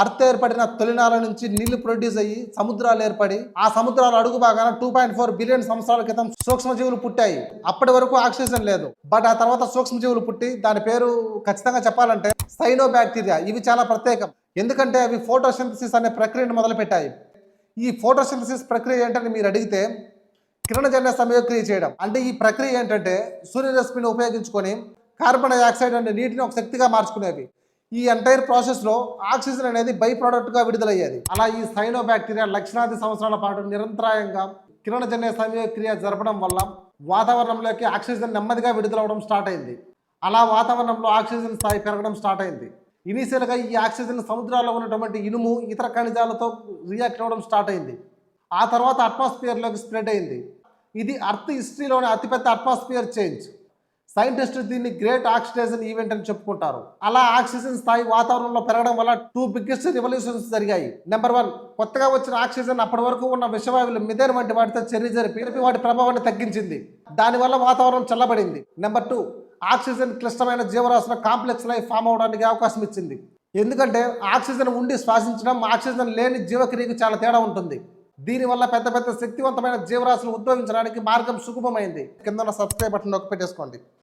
Earth ఏర్పడిన తొలినాల నుంచి నీళ్ళు ప్రొడ్యూస్ అయ్యి సముద్రాలు ఏర్పడి ఆ సముద్రాలు అడుగు భాగాన టూ పాయింట్ ఫోర్ బిలియన్ సంవత్సరాల క్రితం సూక్ష్మజీవులు పుట్టాయి. అప్పటి వరకు ఆక్సిజన్ లేదు. బట్ ఆ తర్వాత సూక్ష్మజీవులు పుట్టి దాని పేరు ఖచ్చితంగా చెప్పాలంటే సైనో బ్యాక్టీరియా ఇవి చాలా ప్రత్యేకం. ఎందుకంటే అవి ఫోటోసింథసిస్ అనే ప్రక్రియను మొదలుపెట్టాయి. ఈ ఫోటోసింథసిస్ ప్రక్రియ ఏంటని మీరు అడిగితే కిరణజన్య సమయోక్రియ చేయడం. అంటే ఈ ప్రక్రియ ఏంటంటే సూర్యరశ్మిని ఉపయోగించుకొని కార్బన్ డైఆక్సైడ్ అనే నీటిని ఒక శక్తిగా మార్చుకునేవి. ఈ ఎంటైర్ ప్రాసెస్లో ఆక్సిజన్ అనేది బై ప్రోడక్ట్గా విడుదలయ్యేది. అలా ఈ సైనోబ్యాక్టీరియా లక్షణాది సంవత్సరాల పాటు నిరంతరాయంగా కిరణజన్య సమయక్రియ జరపడం వల్ల వాతావరణంలోకి ఆక్సిజన్ నెమ్మదిగా విడుదలవడం స్టార్ట్ అయింది. అలా వాతావరణంలో ఆక్సిజన్ స్థాయి పెరగడం స్టార్ట్ అయింది. ఇనీషియల్గా ఈ ఆక్సిజన్ సముద్రాల్లో ఉన్నటువంటి ఇనుము ఇతర ఖనిజాలతో రియాక్ట్ అవ్వడం స్టార్ట్ అయింది. ఆ తర్వాత అట్మాస్ఫియర్లోకి స్ప్రెడ్ అయింది. ఇది అర్త్ హిస్టరీలోని అతిపెద్ద అట్మాస్ఫియర్ చేంజ్ సైంటిస్టులు దీన్ని గ్రేట్ ఆక్సిడేషన్ ఈవెంట్ అని చెప్పుకుంటారు. అలా ఆక్సిజన్ స్థాయి వాతావరణంలో పెరగడం వల్ల టూ బిగ్గెస్ట్ రివల్యూషన్స్ జరిగాయి. నెంబర్ వన్ కొత్తగా వచ్చిన ఆక్సిజన్ అప్పటి వరకు ఉన్న విషవాయువులు మిథేన్ వంటి వాటితో చర్య జరిపి జరిపి వాటి ప్రభావాన్ని తగ్గించింది. దానివల్ల వాతావరణం చల్లబడింది. నెంబర్ టూ ఆక్సిజన్ క్లిష్టమైన జీవరాశుల కాంప్లెక్స్ లైఫ్ ఫామ్ అవడానికి అవకాశం ఇచ్చింది. ఎందుకంటే ఆక్సిజన్ ఉండి శ్వాసించడం ఆక్సిజన్ లేని జీవక్రియకు చాలా తేడా ఉంటుంది. దీనివల్ల పెద్ద పెద్ద శక్తివంతమైన జీవరాశులు ఉద్భవించడానికి మార్గం సుగమమైంది. కింద సబ్స్క్రైబ్ బటన్ నొక్కి పెట్టేసుకోండి.